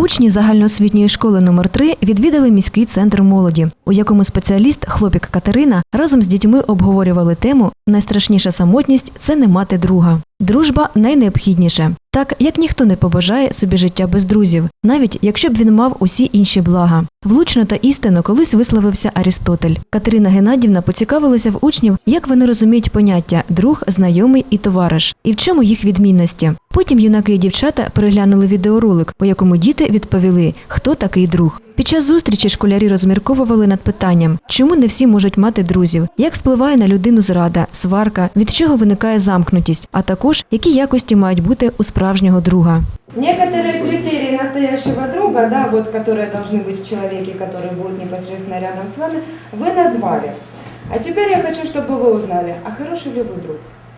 Учні загальноосвітньої школи номер 3 відвідали міський центр молоді, у якому спеціаліст, хлопік Катерина, разом з дітьми обговорювали тему Найстрашніша самотність це не мати друга. Дружба найнеобхідніше. Так як ніхто не побажає собі життя без друзів, навіть якщо б він мав усі інші блага. Влучно та істинно колись висловився Арістотель. Катерина Геннадівна поцікавилася в учнів, як вони розуміють поняття друг, знайомий і товариш, і в чому їх відмінності. Потім юнаки і дівчата переглянули відеоролик, у якому діти відповіли, хто такий друг. Під час зустрічі школярі розмірковували над питанням, чому не всі можуть мати друзів, як впливає на людину зрада, сварка, від чого виникає замкнутість, а також які якості мають бути у справжнього друга. Критерии настоящего друга, да, вот, которые должны быть в человеке, который будет непосредственно рядом с вами, вы назвали. А теперь я хочу, чтобы вы узнали, а хороший ли вы друг?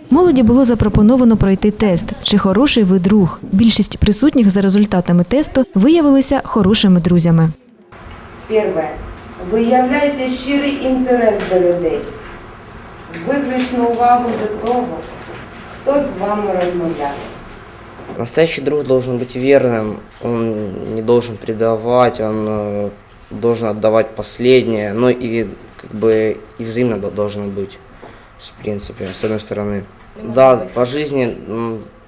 Молоді було запропоновано пройти тест, чи хороший ви друг. Більшість присутніх за результатами тесту виявилися хорошими друзями. Перше. Виявляйте щирий інтерес до людей. Виключну увагу до того, хто з вами розмовляє. Настоящий друг должен быть верным, он не должен предавать, он э, должен отдавать последнее, но и как бы и взаимно до- должно быть, в принципе, с одной стороны. Да, по жизни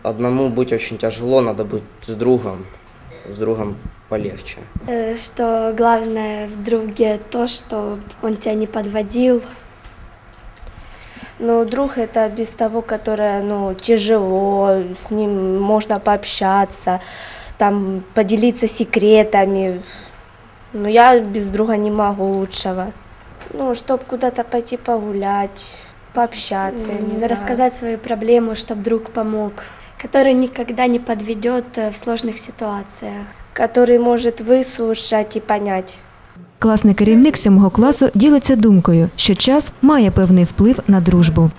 одному быть очень тяжело, надо быть с другом, с другом полегче. Э, Что главное в друге то, что он тебя не подводил. Ну, друг это без того, которое, ну, тяжело, с ним можно пообщаться, там, поделиться секретами. Ну, я без друга не могу лучшего. Ну, чтобы куда-то пойти погулять, пообщаться, я не знаю. Рассказать свои проблемы, чтобы друг помог. Который никогда не подведет э, в сложных ситуациях. Который может выслушать и понять. Класний керівник сьомого класу ділиться думкою, що час має певний вплив на дружбу.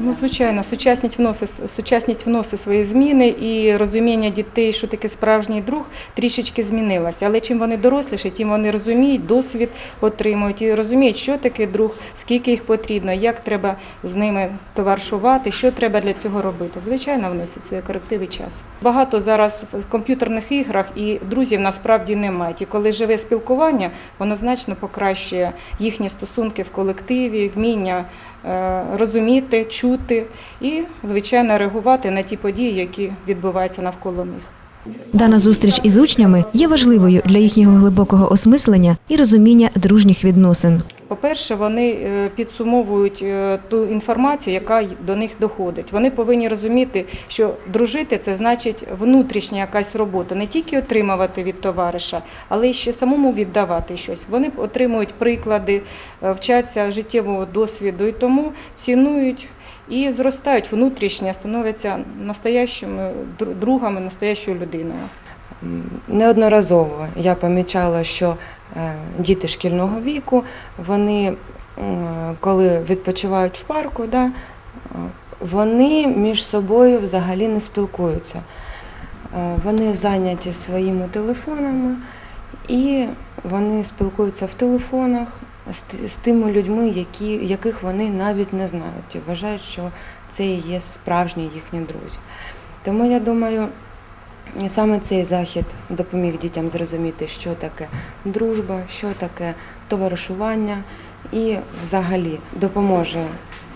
Ну, звичайно, сучасність вносить, сучасність вносить свої зміни і розуміння дітей, що таке справжній друг, трішечки змінилося. Але чим вони доросліші, тим вони розуміють, досвід отримують і розуміють, що таке друг, скільки їх потрібно, як треба з ними товаришувати, що треба для цього робити. Звичайно, вносять свої корективи час. Багато зараз в комп'ютерних іграх і друзів насправді немає. І коли живе спілкування, воно значно покращує їхні стосунки в колективі, вміння розуміти, чути і, звичайно, реагувати на ті події, які відбуваються навколо них. Дана зустріч із учнями є важливою для їхнього глибокого осмислення і розуміння дружніх відносин. По-перше, вони е, підсумовують е, ту інформацію, яка до них доходить. Вони повинні розуміти, що дружити це значить внутрішня якась робота, не тільки отримувати від товариша, але й ще самому віддавати щось. Вони отримують приклади, е, вчаться життєвого досвіду і тому цінують. І зростають внутрішньо, становляться настоящими другами, настоящою людиною. Неодноразово я помічала, що е, діти шкільного віку, вони, коли відпочивають в парку, да, вони між собою взагалі не спілкуються. Е, Вони зайняті своїми телефонами і вони спілкуються в телефонах з тими людьми, які, яких вони навіть не знають і вважають, що це і є справжні їхні друзі. Тому я думаю, саме цей захід допоміг дітям зрозуміти, що таке дружба, що таке товаришування, і взагалі допоможе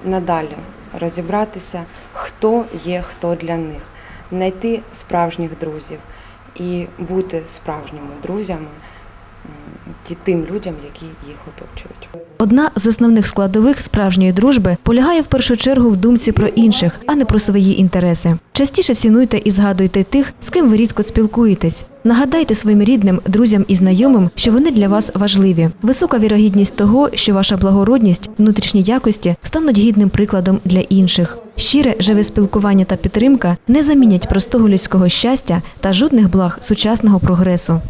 надалі розібратися, хто є хто для них, знайти справжніх друзів і бути справжніми друзями тим людям, які їх оточують. Одна з основних складових справжньої дружби полягає в першу чергу в думці про інших, а не про свої інтереси. Частіше цінуйте і згадуйте тих, з ким ви рідко спілкуєтесь. Нагадайте своїм рідним, друзям і знайомим, що вони для вас важливі. Висока вірогідність того, що ваша благородність, внутрішні якості стануть гідним прикладом для інших. Щире, живе спілкування та підтримка не замінять простого людського щастя та жодних благ сучасного прогресу.